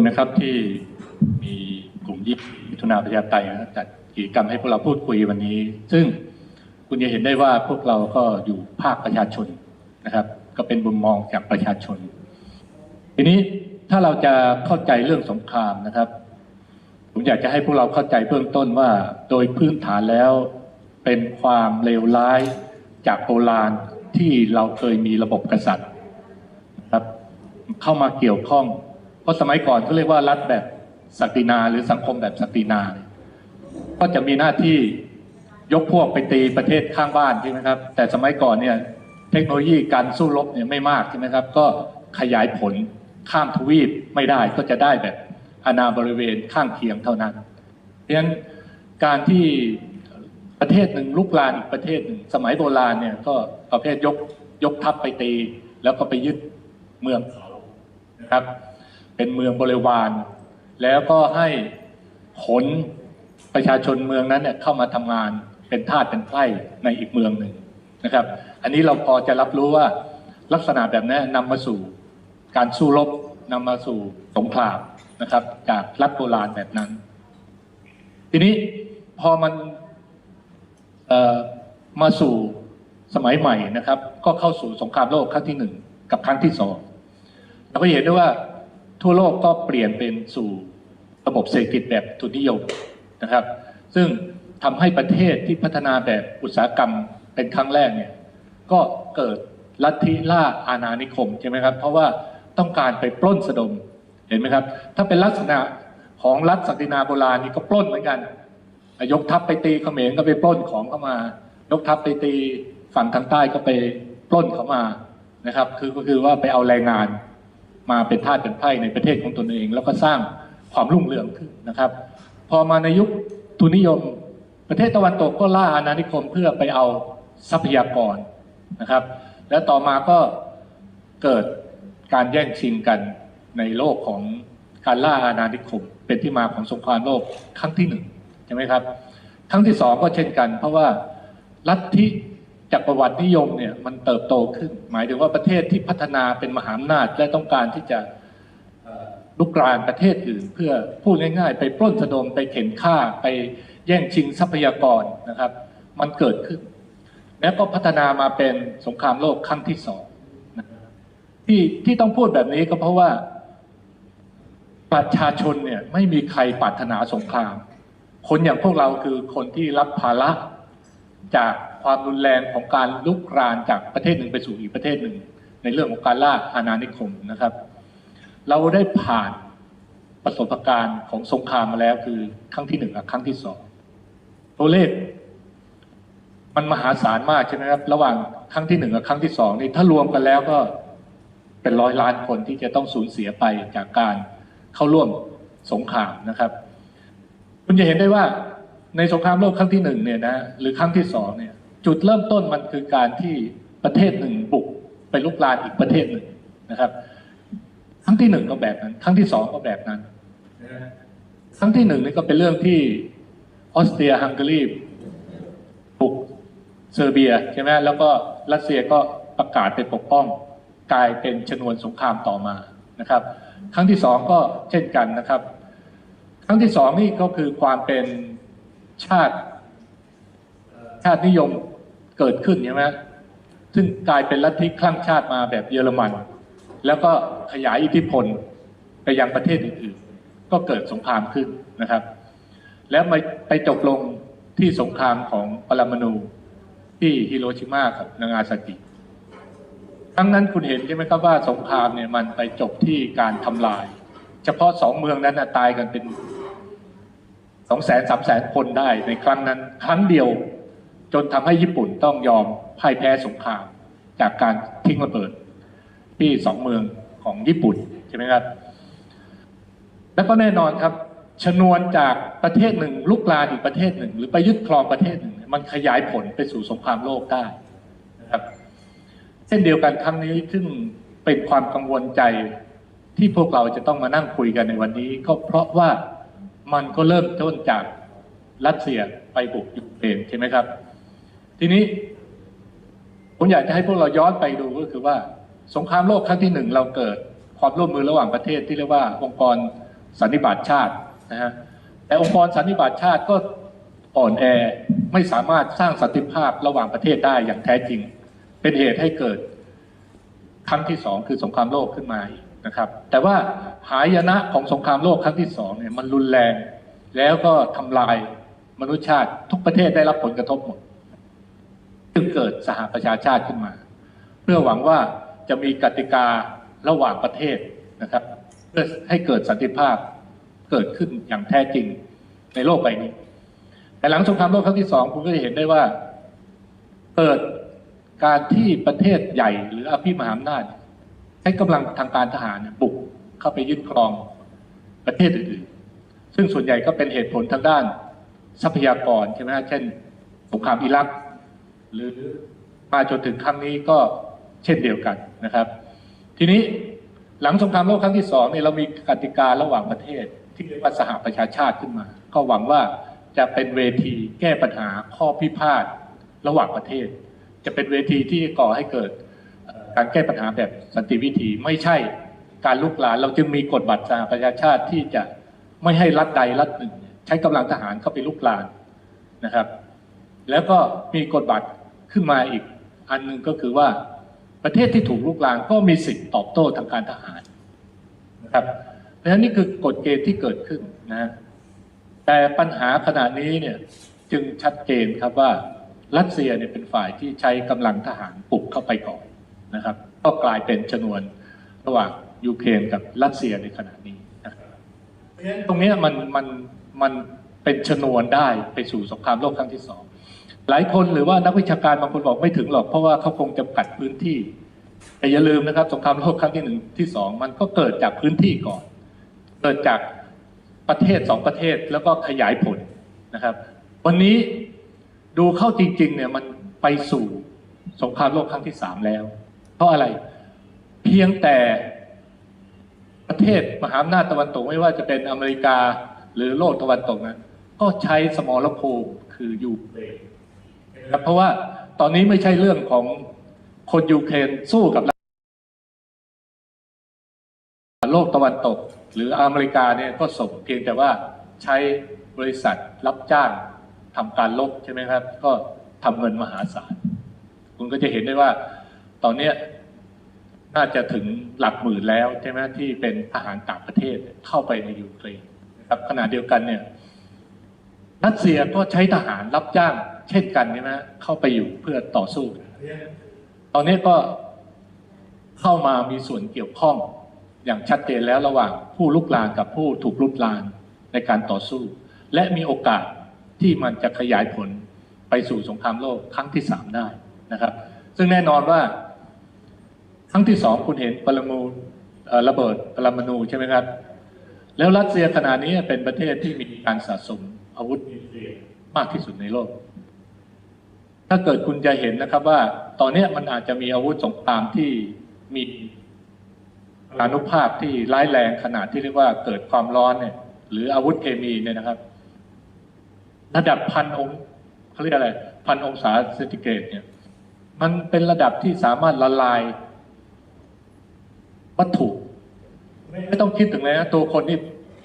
คุณนะครับที่มีกลุ่มยิบมิถุนาประชาไตยนะจัดกิจกรรมให้พวกเราพูดคุยวันนี้ ซึ่งคุณจะเห็นได้ว่าพวกเราก็อยู่ภาคประชาชนนะครับ ก็เป็นมุมมองจากประชาชน ทีนี้ถ้าเราจะเข้าใจเรื่องสงครามนะครับ ผมอยากจะให้พวกเราเข้าใจเบื้องต้นว่า โดยพื้นฐานแล้วเป็นความเลวร้ายจากโบราณที่เราเคยมีระบบกษัตริย์นะครับเข้ามาเกี่ยวข้อง ราะสมัยก่อนเขาเรียกว่ารัฐแบบศักดินาหรือสังคมแบบศักดินาเนี่ยก็จะมีหน้าที่ยกพวกไปตีประเทศข้างบ้านใช่ไหมครับ แต่สมัยก่อนเนี่ยเทคโนโลยีการสู้รบเนี่ยไม่มากใช่ไหมครับ ก็ขยายผลข้ามทวีปไม่ได้ก็จะได้แบบอาณาบริเวณข้างเคียงเท่านั้น เพราะฉะนั้นการที่ประเทศหนึ่งลุกลานอีกประเทศหนึ่งสมัยโบราณเนี่ยก็ประเภทยกยกทัพไปตี แล้วก็ไปยึดเมืองนะครับ เป็นเมืองบริวาร แล้วก็ให้ขนประชาชนเมืองนั้นเนี่ยเข้ามาทำงานเป็นทาสเป็นไพร่ในอีกเมืองหนึ่งนะครับ อันนี้เราพอจะรับรู้ว่าลักษณะแบบนี้นำมาสู่การสู้รบนำมาสู่สงครามนะครับ จากรัฐโบราณแบบนั้น ทีนี้พอมันมาสู่สมัยใหม่นะครับ ก็เข้าสู่สงครามโลกครั้งที่หนึ่งกับครั้งที่สองเราก็เห็นได้ว่า ทั่วโลกก็เปลี่ยนเป็นสู่ระบบเศรษฐกิจแบบทุนนิยมนะครับ ซึ่งทำให้ประเทศที่พัฒนาแบบอุตสาหกรรมเป็นครั้งแรกเนี่ยก็เกิดลัทธิล่าอาณานิคมใช่ไหมครับ เพราะว่าต้องการไปปล้นสะดมเห็นไหมครับ ถ้าเป็นลักษณะของรัฐศักดินาโบราณนี่ก็ปล้นเหมือนกัน ยกทัพไปตีเขมรก็ไปปล้นของเข้ามา ยกทัพไปตีฝั่งทางใต้ก็ไปปล้นเขามานะครับ คือก็คือว่าไปเอาแรงงาน มาเป็นทาสเป็นไพร่ในประเทศของตนเอง แล้วก็สร้างความรุ่งเรืองขึ้นนะครับ พอมาในยุคทุนนิยม ประเทศตะวันตกก็ล่าอาณานิคมเพื่อไปเอาทรัพยากรนะครับ แล้วต่อมาก็เกิดการแย่งชิงกันในโลกของการล่าอาณานิคม เป็นที่มาของสงครามโลกครั้งที่หนึ่งใช่ไหมครับครั้งที่สองก็เช่นกัน เพราะว่าลัทธิ จักรวรรดินิยมเนี่ยมันเติบโตขึ้น หมายถึงว่าประเทศที่พัฒนาเป็นมหาอำนาจและต้องการที่จะลุกรานประเทศอื่น เพื่อพูดง่ายๆ ไปปล้นสะดมไปเข็นฆ่าไปแย่งชิงทรัพยากรนะครับ มันเกิดขึ้น แล้วก็พัฒนามาเป็นสงครามโลกครั้งที่สองนะที่ที่ต้องพูดแบบนี้ก็เพราะว่าประชาชนเนี่ยไม่มีใครปรารถนาสงคราม คนอย่างพวกเราคือคนที่รับภาระจาก ความรุนแรงของการลุกรานจากประเทศหนึ่งไปสู่อีกประเทศหนึ่ง ในเรื่องของการล่าอาณานิคมนะครับ เราได้ผ่านประสบการณ์ของสงครามมาแล้วคือครั้งที่หนึ่งกับครั้งที่สองตัวเลขมันมหาศาลมากใช่ไหมครับ ระหว่างครั้งที่หนึ่งกับครั้งที่สองนี่ถ้ารวมกันแล้วก็เป็นร้อยล้านคนที่จะต้องสูญเสียไปจากการเข้าร่วมสงครามนะครับ คุณจะเห็นได้ว่าในสงครามโลกครั้งที่หนึ่งเนี่ยนะหรือครั้งที่สองเนี่ย จุดเริ่มต้นมันคือการที่ประเทศหนึ่งบุกไปลุกรานอีกประเทศหนึ่งนะครับ ครั้งที่หนึ่งก็แบบนั้น ครั้งที่สองก็แบบนั้น ครั้งที่หนึ่งนี่ก็เป็นเรื่องที่ออสเตรียฮังการีบุกเซอร์เบียใช่ไหมแล้วก็รัสเซียก็ประกาศไปปกป้องกลายเป็นชนวนสงครามต่อมานะครับ ครั้งที่สองก็เช่นกันนะครับ ครั้งที่สองนี่ก็คือความเป็นชาติชาตินิยม เกิดขึ้นใช่ไหมซึ่งกลายเป็นลัทธิคลั่งชาติมาแบบเยอรมัน แล้วก็ขยายอิทธิพลไปยังประเทศอื่นๆ ก็เกิดสงครามขึ้นนะครับ แล้วมาไปจบลงที่สงครามของปรมาณูที่ฮิโรชิมากับนางาซากิครั้งนั้นคุณเห็นใช่ไหมครับว่าสงครามเนี่ยมันไปจบที่การทำลาย เฉพาะสองเมืองนั้นตายกันเป็นสองแสนสามแสนคนได้ในครั้งนั้นครั้งเดียว จนทำให้ญี่ปุ่นต้องยอมพ่ายแพ้สงคราม จากการทิ้งระเบิด ที่สองเมืองของญี่ปุ่นใช่ไหมครับ แล้วก็แน่นอนครับ ชนวนจากประเทศหนึ่งลุกลานอีกประเทศหนึ่ง หรือไปยึดครองประเทศหนึ่ง มันขยายผลไปสู่สงครามโลกได้นะครับเช่นเดียวกันครั้งนี้ซึ่งเป็นความกังวลใจที่พวกเราจะต้องมานั่งคุยกันในวันนี้ ก็เพราะว่ามันก็เริ่มต้นจากรัสเซียไปบุกยูเครนใช่ไหมครับ ทีนี้ผมอยากจะให้พวกเราย้อนไปดูก็คือว่า สงครามโลกครั้งที่หนึ่งเราเกิดความร่วมมือระหว่างประเทศที่เรียกว่าองค์กรสันนิบาตชาตินะฮะแต่องค์กรสันนิบาตชาติก็อ่อนแอไม่สามารถสร้างสันติภาพระหว่างประเทศได้อย่างแท้จริง เป็นเหตุให้เกิดครั้งที่สองคือสงครามโลกขึ้นมาอีกนะครับ แต่ว่าหายนะของสงครามโลกครั้งที่สองเนี่ยมันรุนแรง แล้วก็ทำลายมนุษยชาติทุกประเทศได้รับผลกระทบหมด จึงเกิดสหประชาชาติขึ้นมา เพื่อหวังว่าจะมีกติการะหว่างประเทศนะครับ เพื่อให้เกิดสันติภาพเกิดขึ้นอย่างแท้จริงในโลกใบนี้ แต่หลังสงครามโลกครั้งที่สองคุณก็จะเห็นได้ว่าเกิดการที่ประเทศใหญ่หรืออภิมหาอำนาจใช้กำลังทางการทหารบุกเข้าไปยึดครองประเทศอื่นๆ ซึ่งส่วนใหญ่ก็เป็นเหตุผลทางด้านทรัพยากรใช่ไหมฮะเช่น สงครามอิรัก หรือมาจนถึงครั้งนี้ก็เช่นเดียวกันนะครับ ทีนี้หลังสงครามโลกครั้งที่สองเนี่ยเรามีกติการะหว่างประเทศ ที่เรียกว่าสหประชาชาติขึ้นมา ก็หวังว่าจะเป็นเวทีแก้ปัญหาข้อพิพาทระหว่างประเทศ จะเป็นเวทีที่ก่อให้เกิดการแก้ปัญหาแบบสันติวิธีไม่ใช่การลุกลานเราจึงมีกฎบัตรสหประชาชาติที่จะไม่ให้รัฐใดรัฐหนึ่ง ใช้กำลังทหารเข้าไปลุกลานนะครับ แล้วก็มีกฎบัตร ขึ้นมาอีกอันหนึ่งก็คือว่าประเทศที่ถูกลุกลานก็มีสิทธิ์ตอบโต้ทางการทหารนะครับ เพราะฉะนั้นนี่คือกฎเกณฑ์ที่เกิดขึ้นนะแต่ปัญหาขณะนี้เนี่ยจึงชัดเจนครับว่ารัสเซียเนี่ยเป็นฝ่ายที่ใช้กำลังทหารปลุกเข้าไปก่อนนะครับ ก็กลายเป็นชนวนระหว่างยูเครนกับรัสเซียในขณะนี้นะครับเพราะฉะนั้นตรงนี้มันมันมันเป็นชนวนได้ไปสู่สงครามโลกครั้งที่สอง หลายคนหรือว่านักวิชาการบางคนบอกไม่ถึงหรอก เพราะว่าเขาคงจำกัดพื้นที่ แต่อย่าลืมนะครับสงครามโลกครั้งที่หนึ่งที่สองมันก็เกิดจากพื้นที่ก่อน เกิดจากประเทศสองประเทศแล้วก็ขยายผลนะครับ วันนี้ดูเข้าจริง ๆ เนี่ยมันไปสู่สงครามโลกครั้งที่สามแล้ว เพราะอะไรเพียงแต่ประเทศมหาอำนาจตะวันตกไม่ว่าจะเป็นอเมริกาหรือโลกตะวันตกนั้นก็ใช้สมรภูมิคือยูเครน ครับเพราะว่าตอนนี้ไม่ใช่เรื่องของคนยูเครนสู้กับโลกตะวันตก หรืออเมริกาเนี่ยก็ส่งเพียงแต่ว่าใช้บริษัทรับจ้างทำการลบใช่ไหมครับ ก็ทำเงินมหาศาล คุณก็จะเห็นได้ว่า ตอนเนี้ยน่าจะถึงหลักหมื่นแล้วใช่ไหมที่เป็นทหารต่างประเทศเข้าไปในยูเครนครับขณะเดียวกันเนี่ย รัสเซียก็ใช้ทหารรับจ้าง เช่นกันใช่ไหมเข้าไปอยู่เพื่อต่อสู้ ตอนนี้ก็เข้ามามีส่วนเกี่ยวข้องอย่างชัดเจนแล้วระหว่างผู้ลุกลานกับผู้ถูกลุกลานในการต่อสู้ และมีโอกาสที่มันจะขยายผลไปสู่สงครามโลกครั้งที่สามได้นะครับ ซึ่งแน่นอนว่า ครั้งที่สองคุณเห็นปรมูระเบิดปรมาณูใช่ไหมครับ แล้วรัสเซียขณะนี้เป็นประเทศที่มีการสะสม อาวุธนิวเคลียร์มากที่สุดในโลก ถ้าเกิดคุณจะเห็นนะครับว่า ตอนนี้มันอาจจะมีอาวุธสงครามที่มีอานุภาพที่ร้ายแรงขนาดที่เรียกว่าเกิดความร้อนเนี่ย หรืออาวุธเคมีเนี่ยนะครับ ระดับพันองค์เขาเรียกอะไร พันองศาเซนติเกรดเนี่ย มันเป็นระดับที่สามารถละลาย วัตถุ ไม่ต้องคิดถึงเลยนะตัวคนนี่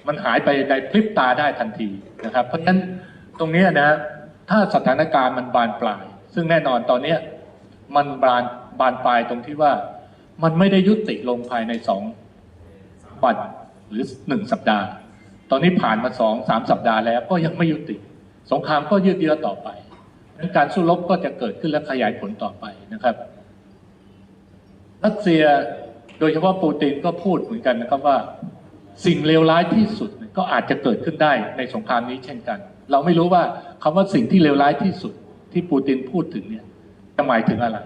มันหายไปในพริบตาได้ทันทีนะครับ เพราะฉะนั้นตรงนี้นะถ้าสถานการณ์มันบานปลาย ซึ่งแน่นอนตอนเนี้มันบานบานปลายตรงที่ว่ามันไม่ได้ยุติลงภายในสองวันหรือหนึ่งสัปดาห์ ตอนนี้ผ่านมาสองสามสัปดาห์แล้วก็ยังไม่ยุติ สงครามก็ยืดเยื้อต่อไปการสู้รบก็จะเกิดขึ้นและขยายผลต่อไปนะครับรัสเซียโดยเฉพาะปูตินก็พูดเหมือนกันนะครับว่า สิ่งเลวร้ายที่สุดก็อาจจะเกิดขึ้นได้ในสงครามนี้เช่นกัน เราไม่รู้ว่าคำว่าสิ่งที่เลวร้ายที่สุดที่ปูตินพูดถึงเนี่ยจะหมายถึงอะไร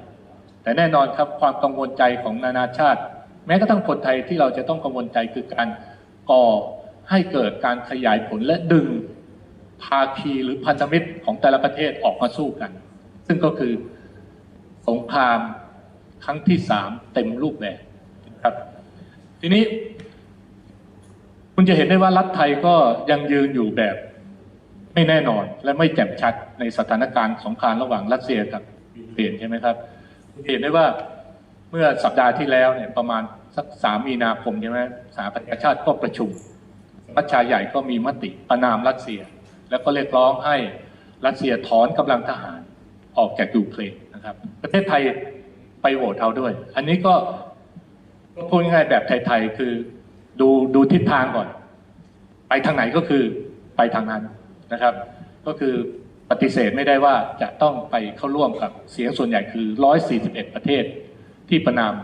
แต่แน่นอนครับความกังวลใจของนานาชาติ แม้กระทั่งคนไทยที่เราจะต้องกังวลใจคือการก่อให้เกิดการขยายผลและดึงภาคีหรือพันธมิตรของแต่ละประเทศออกมาสู้กัน ซึ่งก็คือสงครามครั้งที่สามเต็มรูปแบบครับ ทีนี้ คุณจะเห็นได้ว่ารัฐไทยก็ยังยืนอยู่แบบไม่แน่นอนและไม่แจ่มชัดในสถานการณ์สงครามระหว่างรัสเซียกับยูเครนใช่ไหมครับเห็นได้ว่าเมื่อสัปดาห์ที่แล้วเนี่ยประมาณสักสามมีนาคมใช่ไหมสหประชาชาติก็ประชุมรัชชาใหญ่ก็มีมติประนามรัสเซีย แล้วก็เรียกร้องให้รัสเซียถอนกำลังทหารออกจากยูเครนนะครับ ประเทศไทยไปโหวตเอาด้วย อันนี้ก็พูดง่ายแบบไทยๆคือ ดูดูทิศทางก่อน ไปทางไหนก็คือไปทางนั้นนะครับ ก็คือปฏิเสธไม่ได้ว่าจะต้องไปเข้าร่วมกับเสียงส่วนใหญ่คือ 141 ประเทศที่ประนาม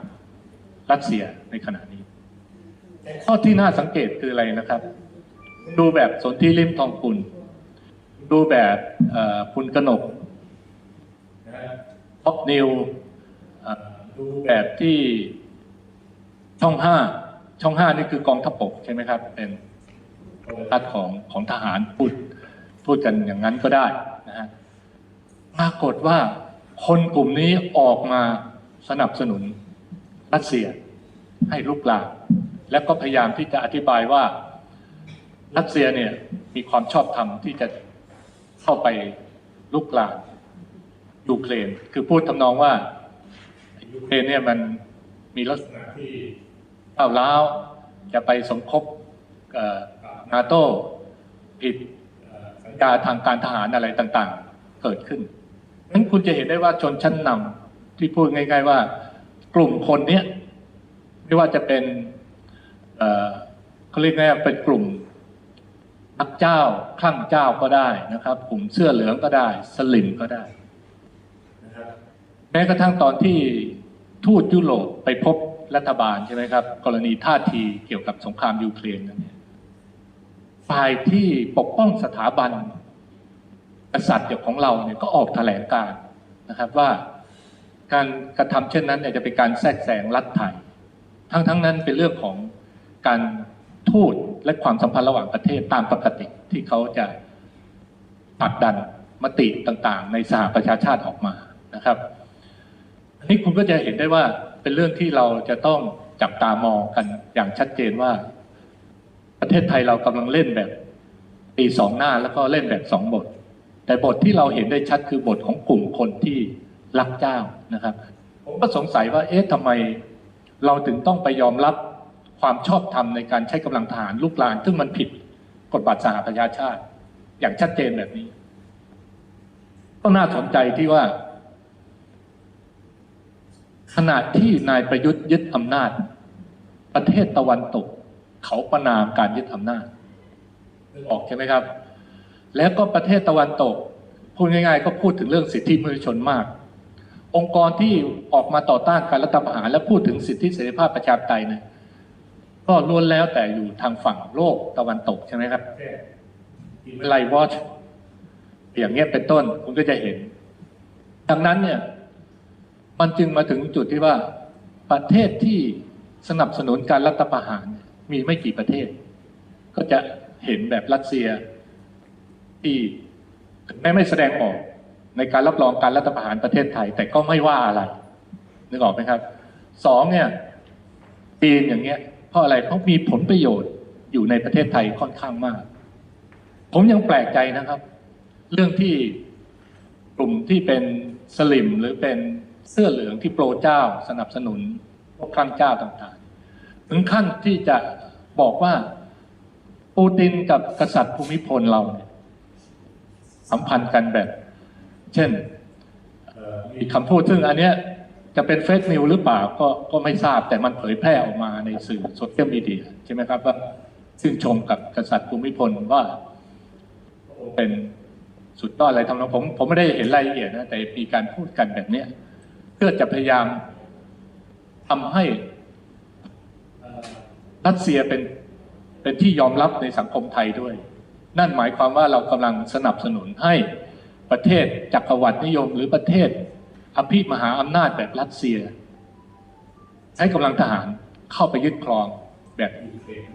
รัสเซียในขณะนี้ ข้อที่น่าสังเกตคืออะไรนะครับ ดูแบบสนธิริมทองกุลดูแบบคุณกนกท็อปนิวดูแบบที่ช่องห้า ช่องห้านี่คือกองทัพบกใช่ไหมครับ เป็นโทรทัศน์ของของทหารพูดพูดกันอย่างนั้นก็ได้นะฮะปรากฏว่าคนกลุ่มนี้ออกมาสนับสนุนรัสเซียให้ลุกลามแล้วก็พยายามที่จะอธิบายว่ารัสเซียเนี่ยมีความชอบธรรมที่จะเข้าไปลุกลามยูเครน คือพูดทำนองว่ายูเครนเนี่ยมันมีลักษณะที่ ก้าวร้าวจะไปสมคบนาโต้ผิดเอ่อสัญญาทางการทหารอะไรต่างๆ เกิดขึ้นนั้นคุณจะเห็นได้ว่าชนชั้นนำที่พูดง่าย ๆ ว่ากลุ่มคนเนี้ยไม่ว่าจะเป็นเขาเรียกไงว่าเป็นกลุ่มนักเจ้าคลั่งเจ้าก็ได้นะครับ กลุ่มเสื้อเหลืองก็ได้ สลิมก็ได้แม้กระทั่งตอนที่ทูตยุโรปไปพบ รัฐบาลใช่ไหมครับ กรณีท่าทีเกี่ยวกับสงครามยูเครนนั่นเนี่ยฝ่ายที่ปกป้องสถาบันกษัตริย์ของเราเนี่ยก็ออกแถลงการนะครับว่าการกระทำเช่นนั้นเนี่ยจะเป็นการแทรกแซงรัฐไทย ทั้งทั้งนั้นเป็นเรื่องของการทูตและความสัมพันธ์ระหว่างประเทศตามปกติที่เขาจะผลักดันมติต่างๆ ในสหประชาชาติออกมานะครับอันนี้คุณก็จะเห็นได้ว่า เป็นเรื่องที่เราจะต้องจับตามองกันอย่างชัดเจนว่า ประเทศไทยเรากำลังเล่นแบบตีสองหน้าแล้วก็เล่นแบบสองบท แต่บทที่เราเห็นได้ชัดคือบทของกลุ่มคนที่รักเจ้านะครับ ผมก็สงสัยว่าเอ๊ะทำไมเราถึงต้องไปยอมรับความชอบธรรมในการใช้กำลังทหารลูกลาน ซึ่งมันผิดกฎบัตรสหประชาชาติ อย่างชัดเจนแบบนี้ ก็น่าสนใจที่ว่า ขณะที่นายประยุทธ์ยึดอำนาจ ประเทศตะวันตก เขาประนามการยึดอำนาจออกใช่ไหมครับ แล้วก็ประเทศตะวันตก พูดง่าย ๆ ก็พูดถึงเรื่องสิทธิมนุษยชนมาก องค์กรที่ออกมาต่อต้านการรัฐประหารและพูดถึงสิทธิเสรีภาพประชาธิปไตยเนี่ยก็ล้วนแล้วแต่อยู่ทางฝั่งโลกตะวันตกใช่ไหมครับไลวอชอย่างเงี้ยเป็นต้นคุณก็จะเห็น ดังนั้นเนี่ย มันจึงมาถึงจุดที่ว่าประเทศที่สนับสนุนการรัฐประหารมีไม่กี่ประเทศ ก็จะเห็นแบบรัสเซียที่ถึงแม้ไม่แสดงออกในการรับรองการรัฐประหารประเทศไทย แต่ก็ไม่ว่าอะไรนึกออกไหมครับสองเนี่ยจีนอย่างเงี้ย เพราะอะไรเพราะมีผลประโยชน์อยู่ในประเทศไทยค่อนข้างมาก ผมยังแปลกใจนะครับ เรื่องที่กลุ่มที่เป็นสลิมหรือเป็น เสื้อเหลืองที่โปรเจ้าสนับสนุนพวกครั้งเจ้าต่างๆ ถึงขั้นที่จะบอกว่าปูตินกับกษัตริย์ภูมิพลเราเนี่ยสัมพันธ์กันแบบ เช่นอ่อมีคำพูดซึ่งอันเนี้ยจะเป็นเฟซนิวหรือเปล่าก็ก็ไม่ทราบแต่มันเผยแพร่ออกมาในสื่อโซเชียลมีเดียใช่ไหมครับว่าชื่นชมกับกษัตริย์ภูมิพลว่าเป็นสุดยอดอะไรทำนองผม ผมไม่ได้เห็นรายละเอียดนะแต่มีการพูดกันแบบเนี้ย เพื่อจะพยายามทำให้รัสเซียเป็นเป็นที่ยอมรับในสังคมไทยด้วย นั่นหมายความว่าเรากำลังสนับสนุนให้ประเทศจักรวรรดินิยม หรือประเทศอภิมหาอำนาจแบบรัสเซียใช้กำลังทหารเข้าไปยึดครองแบบยูเครน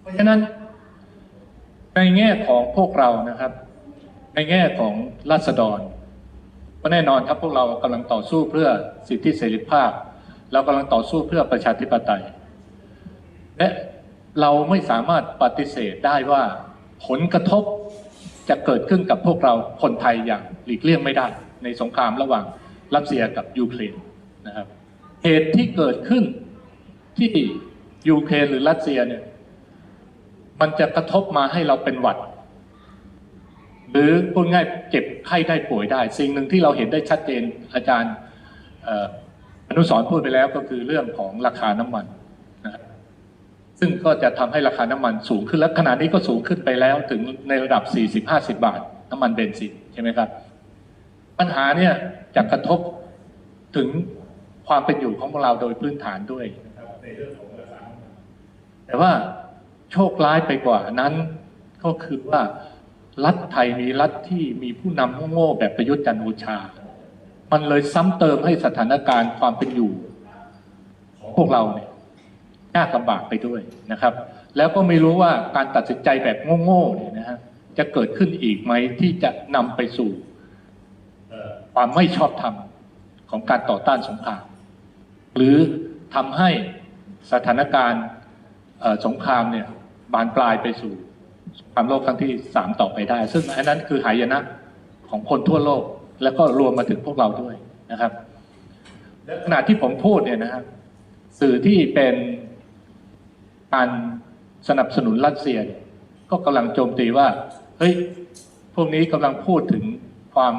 เพราะฉะนั้นในแง่ของพวกเรานะครับ ในแง่ของราษฎร ก็แน่นอนครับพวกเรากำลังต่อสู้เพื่อสิทธิเสรีภาพ เรากำลังต่อสู้เพื่อประชาธิปไตย และเราไม่สามารถปฏิเสธได้ว่าผลกระทบจะเกิดขึ้นกับพวกเราคนไทยอย่างหลีกเลี่ยงไม่ได้ ในสงครามระหว่างรัสเซียกับยูเครนนะครับเหตุที่เกิดขึ้นที่ยูเครนหรือรัสเซียเนี่ยมันจะกระทบมาให้เราเป็นหวัด หรือพูดง่ายเจ็บไข้ได้ป่วยได้ สิ่งหนึ่งที่เราเห็นได้ชัดเจนอาจารย์อนุสรพูดไปแล้วก็คือเรื่องของราคาน้ำมันนะซึ่งก็จะทำให้ราคาน้ำมันสูงขึ้นและขณะนี้ก็สูงขึ้นไปแล้วถึงในระดับ 40-50 บาท น้ำมันเบนซินใช่ไหมครับ ปัญหาเนี่ยจะกระทบถึงความเป็นอยู่ของเราโดยพื้นฐานด้วยในเรื่องของราคาแต่ว่าโชคร้ายไปกว่านั้นก็คือว่า รัฐไทยมีรัฐที่มีผู้นำโง่ๆแบบประยุทธ์จันโอชา มันเลยซ้ำเติมให้สถานการณ์ความเป็นอยู่ของพวกเราเนี่ยยากลำบากไปด้วยนะครับ แล้วก็ไม่รู้ว่าการตัดสินใจแบบโง่ๆเนี่ยนะฮะจะเกิดขึ้นอีกไหมที่จะนำไปสู่ความไม่ชอบธรรมของการต่อต้านสงครามหรือทำให้สถานการณ์สงครามเนี่ยบานปลายไปสู่ ครามโลกครั้งที่สามต่อไปได้ ซึ่งอันนั้นคือหายนะของคนทั่วโลก แล้วก็รวมมาถึงพวกเราด้วยนะครับและขณะที่ผมพูดเนี่ยนะครับสื่อที่เป็นการสนับสนุนรัสเซีย ก็กำลังโจมตีว่าเฮ้ยพวกนี้กำลังพูดถึงความ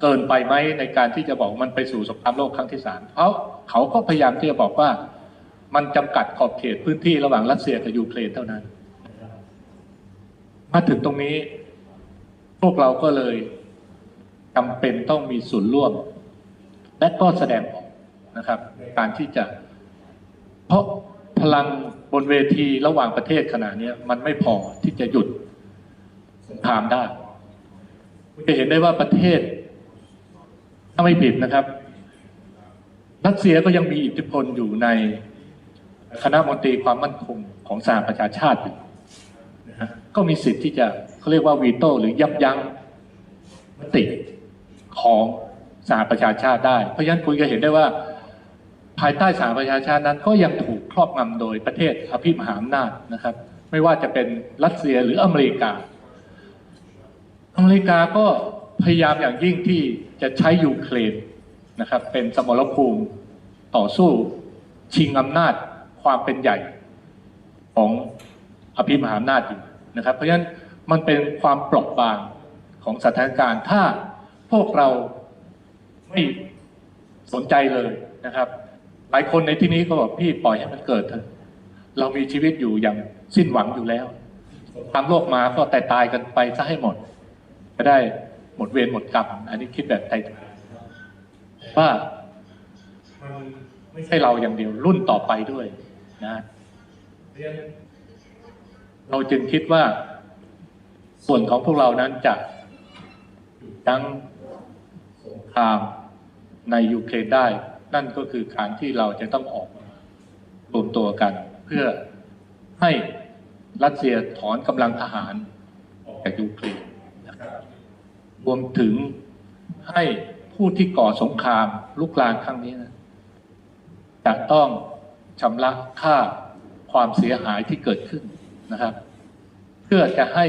เกินไปไหมในการที่จะบอกมันไปสู่สงครามโลกครั้งที่สามเพราะเขาก็พยายามที่จะบอกว่ามันจำกัดขอบเขตพื้นที่ระหว่างรัสเซียกับยูเครนเท่านั้น มาถึงตรงนี้ พวกเราก็เลยจำเป็นต้องมีส่วนร่วม และก็แสดงออกนะครับในการที่จะ เพราะพลังบนเวทีระหว่างประเทศขนาดนี้มันไม่พอที่จะหยุดสงครามได้จะเห็นได้ว่าประเทศ ถ้าไม่ผิดนะครับ รัสเซียก็ยังมีอิทธิพลอยู่ในคณะมนตรีความมั่นคงของสหประชาชาติอยู่ ก็มีสิทธิ์ที่จะเขาเรียกว่าวีโต้หรือยับยั้งมติของสหประชาชาติได้ เพราะฉะนั้นคุณก็เห็นได้ว่า ภายใต้สหประชาชาตินั้น ก็ยังถูกครอบงำโดยประเทศอภิมหาอำนาจนะครับ ไม่ว่าจะเป็นรัสเซียหรืออเมริกา อเมริกาก็พยายามอย่างยิ่งที่จะใช้ยูเครนนะครับ เป็นสมรภูมิต่อสู้ชิงอำนาจความเป็นใหญ่ของอภิมหาอำนาจอยู่ นะครับ เพราะฉะนั้นมันเป็นความเปราะบางของสถานการณ์ถ้าพวกเราไม่สนใจเลยนะครับ หลายคนในที่นี้ก็บอกพี่ปล่อยให้มันเกิดเถอะเรามีชีวิตอยู่อย่างสิ้นหวังอยู่แล้วทางโลกมาก็แต่ตายกันไปซะให้หมดจะได้หมดเวรหมดกรรมอันนี้คิดแบบไทยว่ามันไม่ใช่เราอย่างเดียวรุ่นต่อไปด้วยนะ เราจึงคิดว่าส่วนของพวกเรานั้นจะยั้งสงครามในยูเครนได้ นั่นก็คือการที่เราจะต้องออกรวมตัวกัน เพื่อให้รัสเซียถอนกำลังทหารออกจากยูเครนนะครับรวมถึงให้ผู้ที่ก่อสงครามลุกลามครั้งนี้นะจะต้องชำระค่าความเสียหายที่เกิดขึ้น นะครับ เพื่อจะให้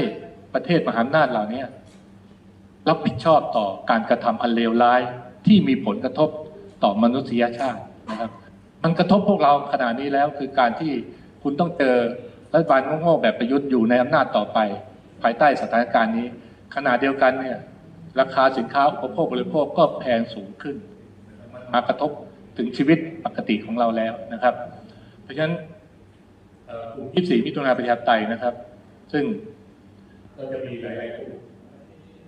ประเทศมหาอำนาจเหล่านี้รับผิดชอบต่อการกระทำอันเลวร้ายที่มีผลกระทบต่อมนุษยชาตินะครับ มันกระทบพวกเราขนาดนี้แล้วคือการที่คุณต้องเจอรัฐบาลโง่ๆแบบประยุทธ์อยู่ในอำนาจต่อไป ภายใต้สถานการณ์นี้ ขณะเดียวกันเนี่ย ราคาสินค้าอุปโภคบริโภคก็แพงสูงขึ้น มากระทบถึงชีวิตปกติของเราแล้วนะครับ เพราะฉะนั้น กลุ่ม24มิถุนาประชาธิปไตยนะครับ ซึ่งก็จะมีหลายๆกลุ่ม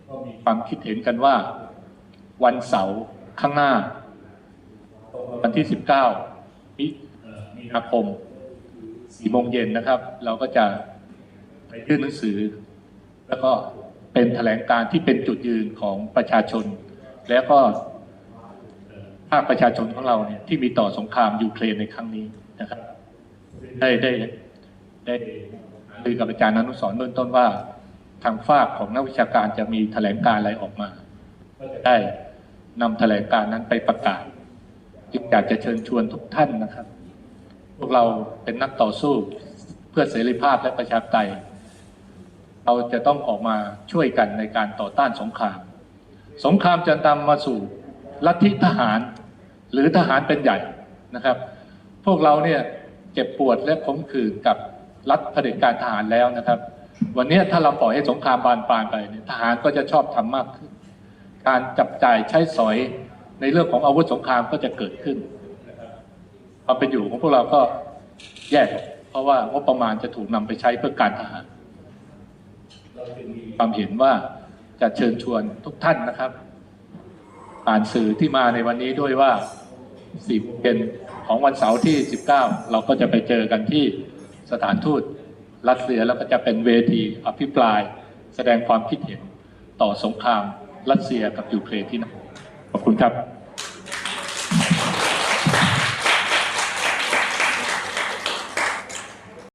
ก็มีความคิดเห็นกันว่า วันเสาร์ข้างหน้า วันที่ 19มิเอ่อมีนาคม4โมงเย็นนะครับ เราก็จะไปยื่นหนังสือ แล้วก็เป็นแถลงการที่เป็นจุดยืนของประชาชน แล้วก็ภาคประชาชนของเราเนี่ยที่มีต่อสงครามยูเครนในครั้งนี้นะครับ ได้ได้ได้คุยกับอาจารย์อนุสรเบื้องต้นว่า ทางฝากของนักวิชาการจะมีแถลงการอะไรออกมาก็จะได้นำแถลงการนั้นไปประกาศจึงอยากจะเชิญชวนทุกท่านนะครับ พวกเราเป็นนักต่อสู้เพื่อเสรีภาพและประชาธิปไตย เราจะต้องออกมาช่วยกันในการต่อต้านสงคราม สงครามจะนำมาสู่ลัทธิทหาร หรือทหารเป็นใหญ่นะครับ พวกเราเนี่ย เจ็บปวดและขมขื่นกับรัฐเผด็จการทหารแล้วนะครับ วันนี้ถ้าเราปล่อยให้สงครามบานปลายไปทหารก็จะชอบทำมากขึ้น การจับจ่ายใช้สอยในเรื่องของอาวุธสงครามก็จะเกิดขึ้นความเป็นอยู่ของพวกเราก็แย่เพราะว่างบประมาณจะถูกนำไปใช้เพื่อการทหารความเห็นว่าจะเชิญชวนทุกท่านนะครับผ่านสื่อที่มาในวันนี้ด้วยว่าสิบเป็น ของวันเสาร์ที่ 19 เราก็จะไปเจอกันที่สถานทูตรัสเซียแล้วก็จะเป็นเวทีอภิปราย แสดงความคิดเห็นต่อสงครามรัสเซียกับยูเครนที่นั่นขอบคุณครับ